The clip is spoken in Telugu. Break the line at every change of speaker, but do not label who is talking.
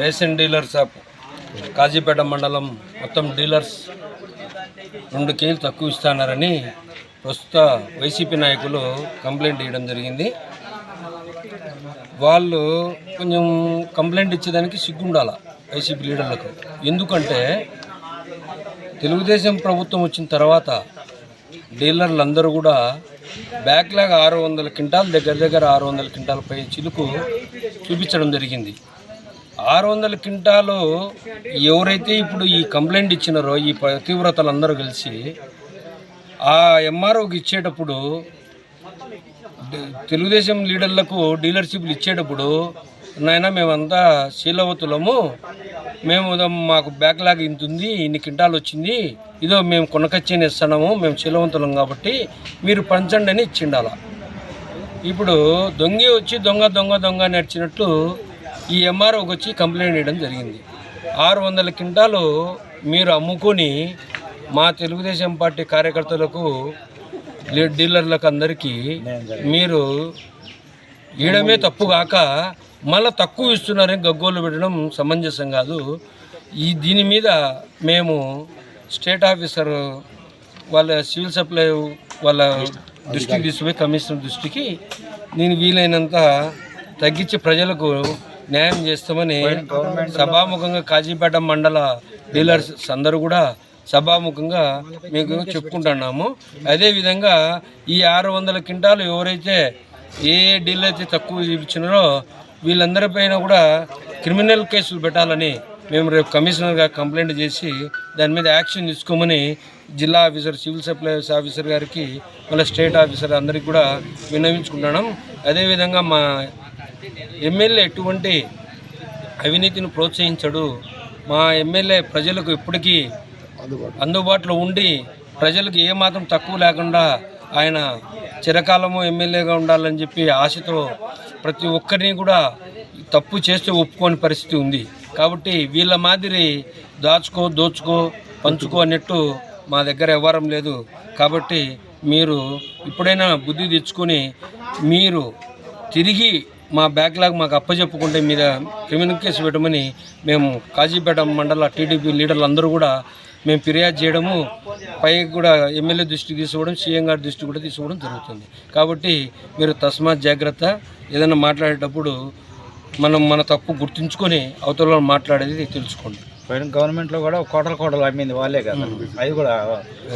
రేషన్ డీలర్స్ ఆఫ్ కాజీపేట మండలం మొత్తం డీలర్స్ రెండు కేజీలు తక్కువ ఇస్తున్నారని ప్రస్తుత వైసీపీ నాయకులు కంప్లైంట్ ఇవ్వడం జరిగింది. వాళ్ళు కొంచెం కంప్లైంట్ ఇచ్చేదానికి సిగ్గుండాల వైసీపీ లీడర్లకు. ఎందుకంటే తెలుగుదేశం ప్రభుత్వం వచ్చిన తర్వాత డీలర్లు అందరూ కూడా బ్యాక్లాగ్ ఆరు వందల క్వింటాల్ దగ్గర దగ్గర ఆరు వందల క్వింటాల్ పై చిలుకు చూపించడం జరిగింది. ఆరు వందల క్వింటాలు ఎవరైతే ఇప్పుడు ఈ కంప్లైంట్ ఇచ్చినారో ఈ తీవ్రతలు అందరూ కలిసి ఆ ఎంఆర్ఓకి ఇచ్చేటప్పుడు తెలుగుదేశం లీడర్లకు డీలర్షిప్లు ఇచ్చేటప్పుడు నాయన మేమంతా శీలవతులము. మేము మాకు బ్యాక్లాగ్ ఇంత ఉంది ఇన్ని క్వింటాలు వచ్చింది. ఇదో మేము కొనకచ్చని ఇస్తున్నాము మేము శీలవంతులం కాబట్టి మీరు పంచండి అని ఇచ్చిండాల. ఇప్పుడు దొంగి వచ్చి దొంగ దొంగ దొంగ నడిచినట్టు ఈ ఎంఆర్ఓకి వచ్చి కంప్లైంట్ ఇవ్వడం జరిగింది. ఆరు వందల క్వింటాలు మీరు అమ్ముకొని మా తెలుగుదేశం పార్టీ కార్యకర్తలకు డీలర్లకు అందరికీ మీరు ఇయడమే తప్పు కాక మళ్ళీ తక్కువ ఇస్తున్నారని గగ్గోలు పెట్టడం సమంజసం కాదు. ఈ దీని మీద మేము స్టేట్ ఆఫీసర్ వాళ్ళ సివిల్ సప్లై వాళ్ళ దృష్టికి తీసుకుపోయి కమిషనర్ దృష్టికి నేను వీలైనంత తగ్గించి ప్రజలకు న్యాయం చేస్తామని సభాముఖంగా కాజీపేట మండల డీలర్స్ అందరూ కూడా సభాముఖంగా మీకు చెప్పుకుంటున్నాము. అదేవిధంగా ఈ ఆరు వందల క్వింటాలు ఎవరైతే ఏ డీల్ అయితే తక్కువ చూపించినారో వీళ్ళందరిపైన కూడా క్రిమినల్ కేసులు పెట్టాలని మేము రేపు కమిషనర్గా కంప్లైంట్ చేసి దాని మీద యాక్షన్ తీసుకోమని జిల్లా ఆఫీసర్ సివిల్ సప్లైస్ ఆఫీసర్ గారికి మళ్ళీ స్టేట్ ఆఫీసర్ అందరికి కూడా విన్నవించుకుంటున్నాం. అదేవిధంగా మా ఎమ్మెల్యే ఎటువంటి అవినీతిని ప్రోత్సహించడు. మా ఎమ్మెల్యే ప్రజలకు ఇప్పటికీ అందుబాటులో ఉండి ప్రజలకు ఏమాత్రం తక్కువ లేకుండా ఆయన చిరకాలము ఎమ్మెల్యేగా ఉండాలని చెప్పి ఆశతో ప్రతి ఒక్కరిని కూడా తప్పు చేస్తే ఒప్పుకోని పరిస్థితి ఉంది. కాబట్టి వీళ్ళ మాదిరి దాచుకో దోచుకో పంచుకో అన్నట్టు మా దగ్గర వ్యవహారం లేదు. కాబట్టి మీరు ఇప్పుడైనా బుద్ధి తెచ్చుకొని మీరు తిరిగి మా బ్యాక్లాగ్ మాకు అప్పచెప్పుకుంటే మీద క్రిమినల్ కేసు పెట్టమని మేము కాజీపేట మండల టీడీపీ లీడర్లు అందరూ కూడా మేము ఫిర్యాదు చేయడము పైకి కూడా ఎమ్మెల్యే దృష్టికి తీసుకోవడం సీఎం గారి దృష్టికి కూడా తీసుకోవడం జరుగుతుంది. కాబట్టి మీరు తస్మాత్ జాగ్రత్త ఏదైనా మాట్లాడేటప్పుడు మనం మన తప్పు గుర్తుంచుకొని అవతల మాట్లాడేది తెలుసుకోండి.
గవర్నమెంట్లో కూడా కోటలు కోటలు అమ్మింది వాళ్ళే కదా. అది కూడా